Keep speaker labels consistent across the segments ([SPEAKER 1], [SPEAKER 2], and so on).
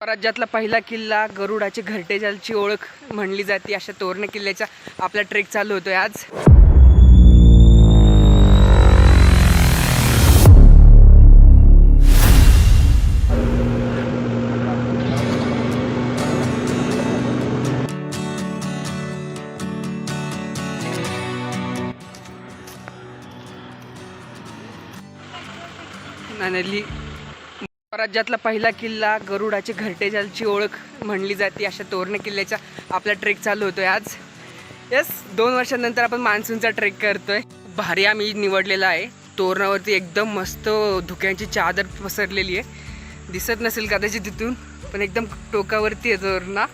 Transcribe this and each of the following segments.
[SPEAKER 1] राज्यातला पहिला किल्ला गरुडाची घरटेजालची ओळख म्हणली जाते अशा तोरण किल्ल्याचा आपला ट्रेक चालू होतोय आज. नानली राज्यातला पहिला किल्ला गरुडाची घरटेजालची ओळख म्हणली जाते अशा तोरण किल्ल्याचा आपला ट्रेक चालू होतोय आज. यस दोन वर्षांनंतर आपण मान्सूनचा ट्रेक करतोय. भारी आम्ही निवडलेला आहे. तोरणावरती एकदम मस्त धुक्यांची चादर पसरलेली आहे. दिसत नसेल कदाचित तिथून पण एकदम टोकावरती आहे तोरणा.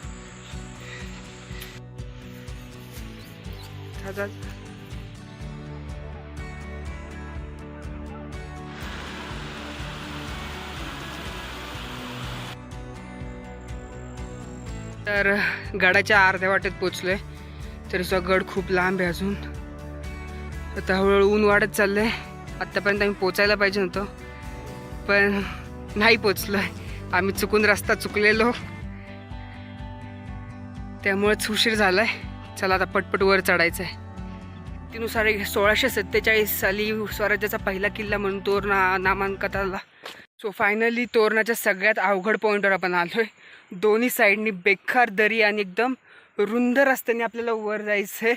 [SPEAKER 1] तर गडाच्या अर्ध्या वाटेत पोचलोय. तरी सुद्धा गड खूप लांब आहे अजून. आता हळूहळू ऊन वाढत चाललंय. आत्तापर्यंत आम्ही पोचायला पाहिजे नव्हतं पण नाही पोचलोय. आम्ही चुकून रस्ता चुकलेलो. त्यामुळेच उशीर झालाय. चला आता पटपट वर चढायचं आहे तीनुसार एक सोळाशे सत्तेचाळीस साली स्वराज्याचा पहिला किल्ला म्हणून तोरणा ना आला सो फायनली तोरणाच्या सगळ्यात अवघड पॉईंटवर आपण आलोय. दोन्ही साईडनी बेकार दरी आणि एकदम रुंद रस्त्याने आपल्याला वर जायचं आहे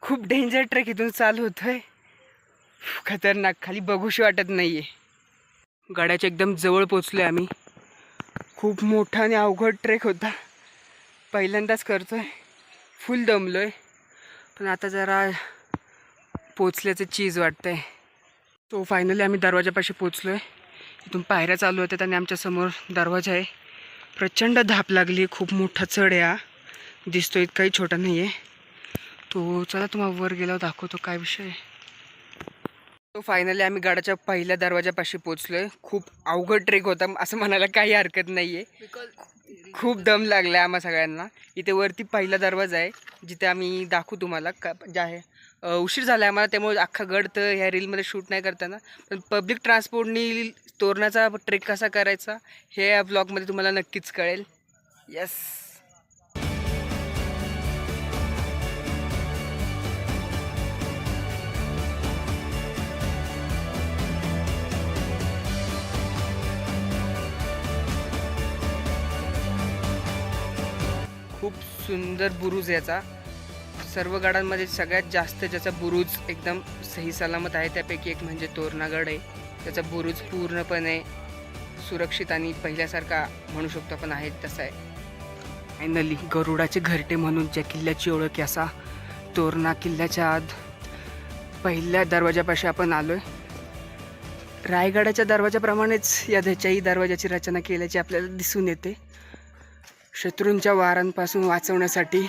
[SPEAKER 1] खूप डेंजर ट्रेक इथून चालू होतोय. खतरनाक खाली बघूशी वाटत नाही आहे गाड्याच्या एकदम जवळ पोचलोय आम्ही. खूप मोठा आणि अवघड ट्रेक होता. पहिल्यांदाच करतोय. फुल दमलोय. पण आता जरा पोचल्याचं चीज वाटतंय. तो फायनली आम्ही दरवाजापाशी पोचलोय. इथून पायऱ्या चालू होत्या आणि आमच्यासमोर दरवाजा आहे. प्रचंड धाप लागली खूप मोठा चढ आहे हा दिसतो इतकाही छोटा नाही आहे तो चला तुम्हाला वर गेला दाखवतो काय विषय आहे. तो फायनली आम्ही गाडाच्या पहिल्या दरवाजापाशी पोचलोय खूप अवघड ट्रेक होता असं म्हणायला काही हरकत नाही आहे खूप दम लागला आम्हा सगळ्यांना. इथे वरती पहिला दरवाजा आहे जिथे आम्ही दाखवू तुम्हाला का जे आहे. उशीर झाला आहे आम्हाला त्यामुळे अख्खा गड तर ह्या रीलमध्ये शूट नाही करताना. पण पब्लिक ट्रान्सपोर्टनी तोरणाचा ट्रेक कसा करायचा हे या ब्लॉगमध्ये तुम्हाला नक्कीच कळेल. येस खूप सुंदर बुरुज याचा. सर्व गडांमध्ये सगळ्यात जास्त ज्याचा बुरुज एकदम सही सलामत आहे त्यापैकी एक म्हणजे तोरणागड आहे. त्याचा बुरुज पूर्णपणे सुरक्षित आणि पहिल्यासारखा म्हणू शकतो आपण आहे तसा आहे. फायनली गरुडाचे घरटे म्हणून ज्या किल्ल्याची ओळख असा तोरणा किल्ल्याच्या आत पहिल्या दरवाजापाशी आपण आलो आहे रायगडाच्या दरवाजाप्रमाणेच या ध्याच्याही दरवाजाची रचना केल्याची आपल्याला दिसून येते. शत्रूंच्या वारांपासून वाचवण्यासाठी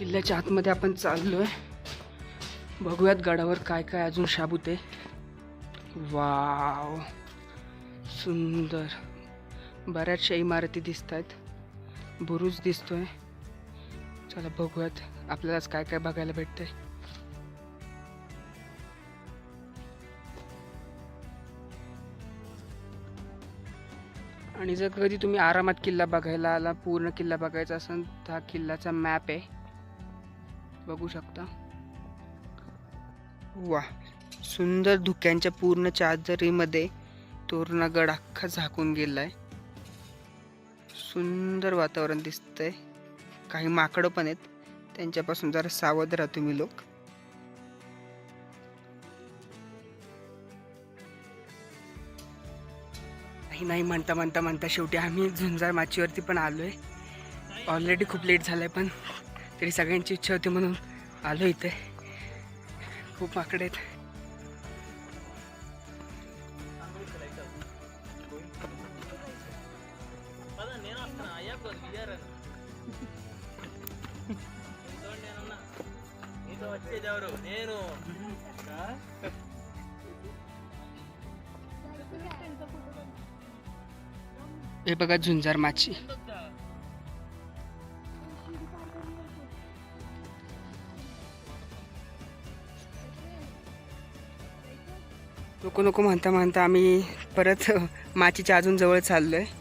[SPEAKER 1] किल्ल्याच्या आतमध्ये आपण चाललो आहे बघूयात गडावर काय काय अजून शाबूत आहे. वाव. सुंदर. बऱ्याचशा इमारती दिसत आहेत बुरुज दिसतोय. चला बघूयात आपल्यालाच काय काय बघायला भेटतंय. आणि जर कधी तुम्ही आरामात किल्ला बघायला आला पूर्ण किल्ला बघायचा असेल तर हा किल्ल्याचा मॅप आहे. बघू शकता. वा सुंदर धुक्यांच्या पूर्ण चादरीमध्ये तोरणागड अख्खा झाकून गेला आहे सुंदर वातावरण दिसतंय. काही माकडं पण आहेत. त्यांच्यापासून जरा सावध राहा तुम्ही लोक. नाही म्हणता म्हणता म्हणता शेवटी आम्ही झुंजार माचीवरती पण आलोय. ऑलरेडी खूप लेट झालंय पण. तरी सगळ्यांची इच्छा होती म्हणून आलो इथे. खूप माकडे आहेत. हे बघा झुंजार माची. नको नको म्हणता म्हणता आम्ही परत माचीच्या अजून जवळ चाललो आहे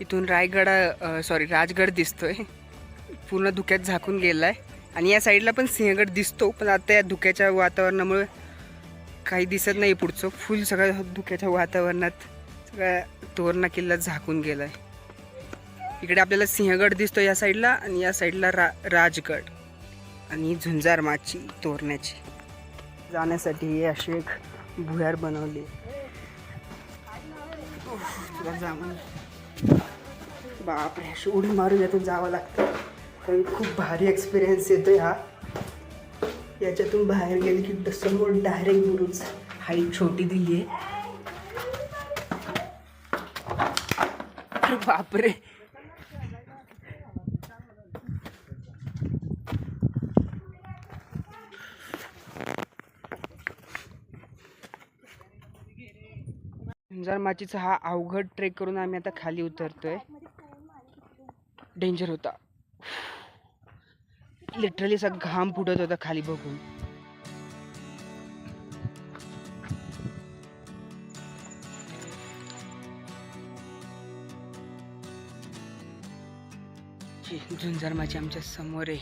[SPEAKER 1] इथून रायगडा सॉरी राजगड दिसतोय. पूर्ण धुक्यात झाकून गेला आहे आणि या साईडला पण सिंहगड दिसतो पण आता या धुक्याच्या वातावरणामुळे काही दिसत नाही पुढचं. फुल सगळं धुक्याच्या वातावरणात सगळ्या तोरणा किल्ला झाकून गेला आहे इकडे आपल्याला सिंहगड दिसतो या साईडला आणि या साईडला रा राजगड. आणि झुंजार माची तोरण्याची. जाण्यासाठी हे अशी एक भुयार बनवली. उफ, तुला जाऊन. बापरे अशी उडी मारून यातून जावं लागतं. कारण खूप भारी एक्सपिरियन्स येतो हा. याच्यातून बाहेर गेले की समोर डायरेक्ट बुरुज हाईट छोटी दिली आहे. बापरे. माचीचा हा अवघड ट्रेक करून आम्ही आता खाली उतरतोय. डेंजर होता. लिटरली असा घाम फुटत होता खाली बघून. झुंजार माझी आमच्यासमोर आहे.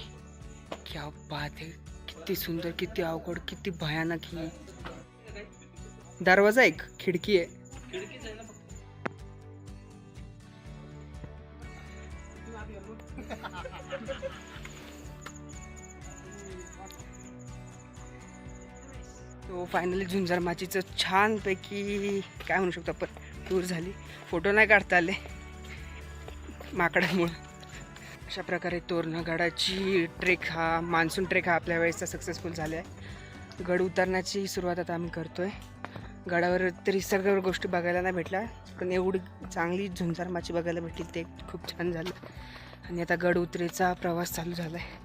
[SPEAKER 1] क्या बात आहे. किती सुंदर किती अवघड किती भयानक ही. दरवाजा एक खिडकी आहे. तो फायनली झुंजार माचीचं छानपैकी काय म्हणू शकतो आपण टूर झाली. फोटो नाही काढता आले. माकडामुळं. अशा प्रकारे तोरणगडाची ट्रेक हा मान्सून ट्रेक हा आपल्या वेळेसचा सक्सेसफुल झाला आहे गड उतरण्याची सुरुवात आता आम्ही करतो आहे गडावर तरी सगळ्या गोष्टी बघायला नाही भेटल्या पण एवढी चांगली झुंजार माची बघायला भेटली ते खूप छान झालं. आणि आता गड उतरेचा प्रवास चालू झाला आहे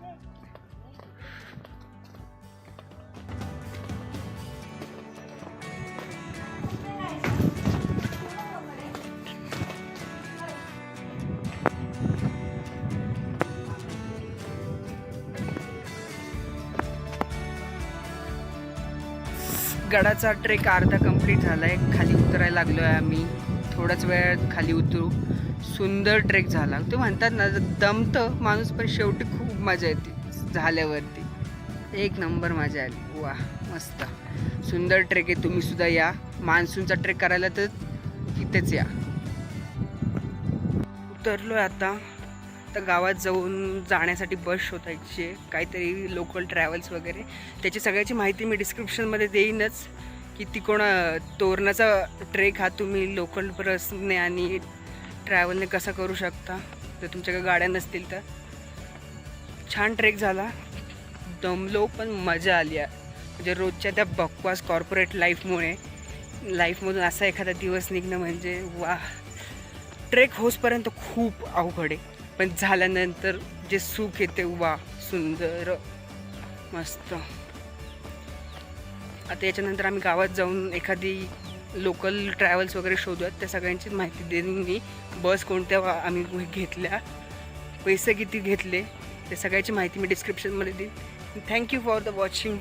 [SPEAKER 1] गडाचा ट्रेक अर्धा कंप्लीट झाला आहे खाली उतरायला लागलो आहे आम्ही. थोडाच वेळ खाली उतरू. सुंदर ट्रेक झाला. ते म्हणतात ना दमतं माणूस पण शेवटी खूप मजा येते झाल्यावरती. एक नंबर मजा आली. वा मस्त. सुंदर ट्रेक आहे. तुम्ही सुद्धा या. मान्सूनचा ट्रेक करायला तर इथेच या. उतरलो आता. तर गावात जाऊन जाण्यासाठी बस शोधायची आहे काहीतरी लोकल ट्रॅव्हल्स वगैरे. त्याची सगळ्याची माहिती मी डिस्क्रिप्शनमध्ये देईनच की ती कोणा तोरणाचा ट्रेक हा तुम्ही लोकल बसने आणि ट्रॅव्हलने कसा करू शकता. जर तुमच्याकडे गाड्या नसतील तर. छान ट्रेक झाला. दमलो पण मजा आली आहे म्हणजे रोजच्या त्या बकवास कॉर्पोरेट लाईफमुळे लाईफमधून असा एखादा दिवस निघणं म्हणजे वा ट्रेक होसपर्यंत खूप अवघड आहे. पण झाल्यानंतर जे सुख येते वा सुंदर मस्त. आता याच्यानंतर आम्ही गावात जाऊन एखादी लोकल ट्रॅव्हल्स वगैरे शोधूयात त्या सगळ्यांची माहिती देऊन मी बस कोणत्या वा- आम्ही घेतल्या पैसे किती घेतले ते सगळ्याची माहिती मी डिस्क्रिप्शनमध्ये देईन. Thank you for the watching